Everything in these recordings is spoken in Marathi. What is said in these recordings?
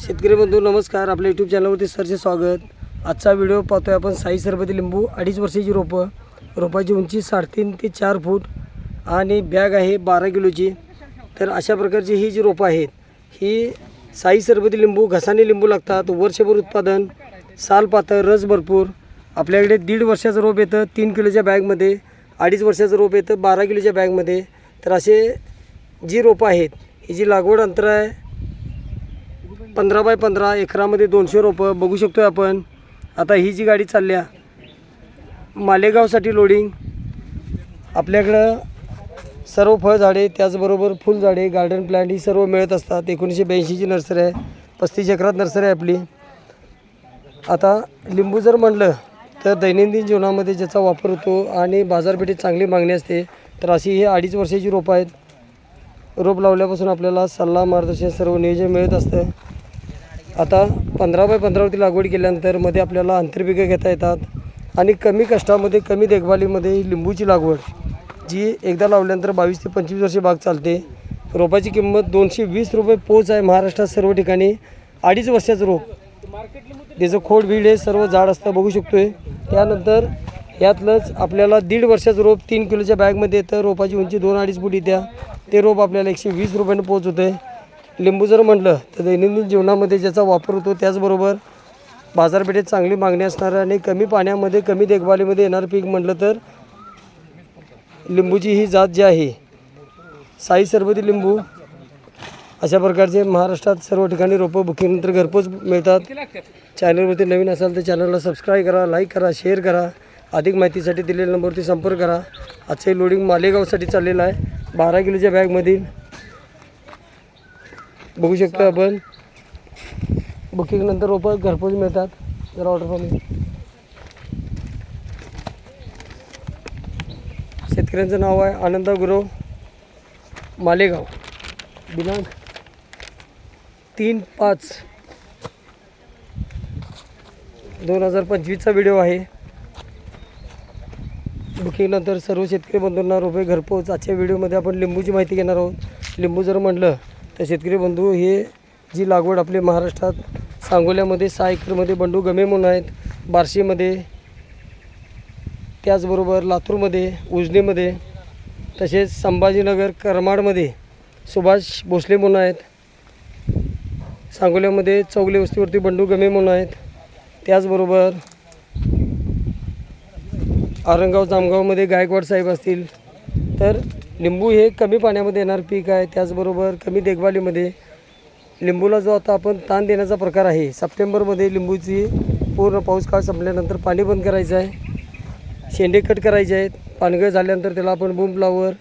शेतकरी बंधू नमस्कार. आपल्या यूट्यूब चॅनलवरती सरचे स्वागत. आजचा व्हिडिओ पाहतोय आपण साई सरबती लिंबू अडीच वर्षाची रोपं. रोपाची उंची साडेतीन ते चार फूट आणि बॅग आहे बारा किलोची. तर अशा प्रकारची ही जी रोपं आहेत ही साई सरबती लिंबू घसाने लिंबू लागतात. वर्षभर उत्पादन साल पातळ रस भरपूर. आपल्याकडे दीड वर्षाचं रोप येतं तीन किलोच्या बॅगमध्ये अडीच वर्षाचं रोप येतं बारा किलोच्या बॅगमध्ये तर असे जी रोपं आहेत ही जी लागवड अंतर आहे पंधरा बाय पंधरा एकरामध्ये दोनशे रोपं बघू शकतो आहे आपण. आता ही जी गाडी चालल्या मालेगावसाठी लोडिंग आपल्याकडं सर्व फळझाडे त्याचबरोबर फुलझाडे गार्डन प्लांट ही सर्व मिळत असतात. एकोणीसशे ब्याऐंशीची नर्सरी आहे पस्तीस एकरात नर्सरी आहे आपली. आता लिंबू जर म्हणलं तर दैनंदिन जीवनामध्ये ज्याचा वापर होतो आणि बाजारपेठेत चांगली मागणी असते तर अशी ही अडीच वर्षाची रोपं आहेत. रोप लावल्यापासून आपल्याला सल्ला मार्गदर्शन सर्व नियोजन मिळत असतं. आता पंधरा बाय पंधरावरती लागवड केल्यानंतरमध्ये आपल्याला आंतरपिकं घेता येतात आणि कमी कष्टामध्ये कमी देखभालीमध्ये लिंबूची लागवड जी एकदा लावल्यानंतर बावीस ते पंचवीस वर्षे बाग चालते. रोपाची किंमत दोनशे वीस रुपये पोच आहे महाराष्ट्रात सर्व ठिकाणी. अडीच वर्षाचं रोप. त्याचं खोड बीड हे सर्व झाड असतं बघू शकतो आहे त्यानंतर यातलंच आपल्याला दीड वर्षाचं रोप तीन किलोच्या बॅगमध्ये येतं. रोपाची उंची दोन अडीच फूट येत्या. ते रोप आपल्याला एकशे वीस रुपयानं पोच होतं आहे लिंबू जर म्हटलं तर दैनंदिन जीवनामध्ये ज्याचा वापर होतो त्याचबरोबर बाजारपेठेत चांगली मागणी असणारं आणि कमी पाण्यामध्ये कमी देखभालीमध्ये येणारं पीक म्हटलं तर लिंबूची ही जात जी आहे साई सरबती लिंबू अशा प्रकारचे महाराष्ट्रात सर्व ठिकाणी रोपं बुकिंगनंतर घरपोच मिळतात. चॅनलवरती नवीन असाल तर चॅनलला सबस्क्राईब करा लाईक करा शेअर करा. अधिक माहितीसाठी दिलेल्या नंबरवरती संपर्क करा. आजचं लोडिंग मालेगावसाठी चाललेलं आहे. बारा किलोच्या बॅगमधील बघू शकतो आपण. बुकिंगनंतर रोपं घरपोच मिळतात. जरा ऑर्डर फॉर्म शेतकऱ्यांचं नाव आहे आनंदा गुरव मालेगाव. दिनांक तीन पाच. दोन हजार पंचवीसचा व्हिडिओ आहे. बुकिंगनंतर सर्व शेतकरी बंधूंना रोपे घरपोच. आजच्या व्हिडिओमध्ये आपण लिंबूची माहिती घेणार आहोत. लिंबू जर म्हटलं तर शेतकरी बंधू हे जी लागवड आपली महाराष्ट्रात सांगोल्यामध्ये सहा एकरमध्ये बंडू गमे म्हणून आहेत बार्शीमध्ये त्याचबरोबर लातूरमध्ये उजनीमध्ये तसेच संभाजीनगर करमाडमध्ये सुभाष भोसले म्हणून आहेत सांगोल्यामध्ये चौगले वस्तीवरती बंडू गमे म्हणून आहेत त्याचबरोबर औरंगाव जामगावमध्ये गायकवाड साहेब असतील तर लिंबू हे कमी पाण्यामध्ये येणार पीक आहे त्याचबरोबर कमी देखभालीमध्ये. लिंबूला जो आता आपण ताण देण्याचा प्रकार आहे सप्टेंबरमध्ये लिंबूची पूर्ण पाऊस काळ संपल्यानंतर पाणी बंद करायचं आहे. शेंडे कट करायचे आहेत. पानगळ झाल्यानंतर त्याला आपण बूम फ्लावर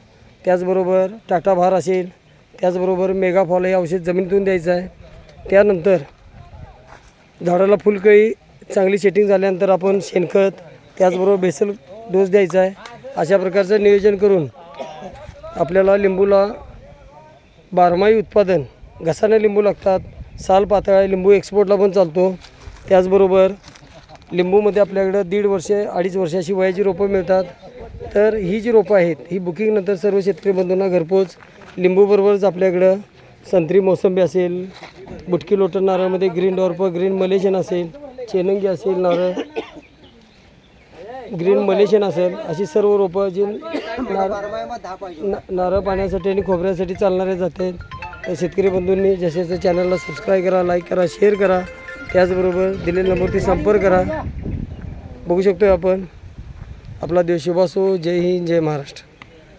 त्याचबरोबर टाटा भार असेल त्याचबरोबर मेगाफॉल हे औषध जमिनीतून द्यायचं आहे. त्यानंतर झाडाला फुलकळी चांगली सेटिंग झाल्यानंतर आपण शेणखत त्याचबरोबर बेसल डोस द्यायचा आहे. अशा प्रकारचं नियोजन करून आपल्याला लिंबूला बारमाही उत्पादन घसाने लिंबू लागतात साल पातळा लिंबू एक्सपोर्टला पण चालतो. त्याचबरोबर लिंबूमध्ये आपल्याकडं दीड वर्षे अडीच वर्षाची वयाची रोपं मिळतात. तर ही जी रोपं आहेत ही बुकिंगनंतर सर्व शेतकरी बंधूंना घरपोच. लिंबूबरोबरच आपल्याकडं संत्री मोसंबी असेल बुटकी लोटन नारळमध्ये ग्रीन डॉर्प ग्रीन मलेशियन असेल चेनंगी असेल नारळ ग्रीन मलेशियन असेल अशी सर्व रोपं जी नार नारळ पाण्यासाठी आणि खोबऱ्यासाठी चालणारे जाते. तर शेतकरी बंधूंनी जसे चॅनलला सबस्क्राईब करा लाईक करा शेअर करा. त्याचबरोबर दिलेल्या नंबरवरती संपर्क करा. बघू शकतो आपण. आपला देश शुभ असो जय हिंद जय महाराष्ट्र.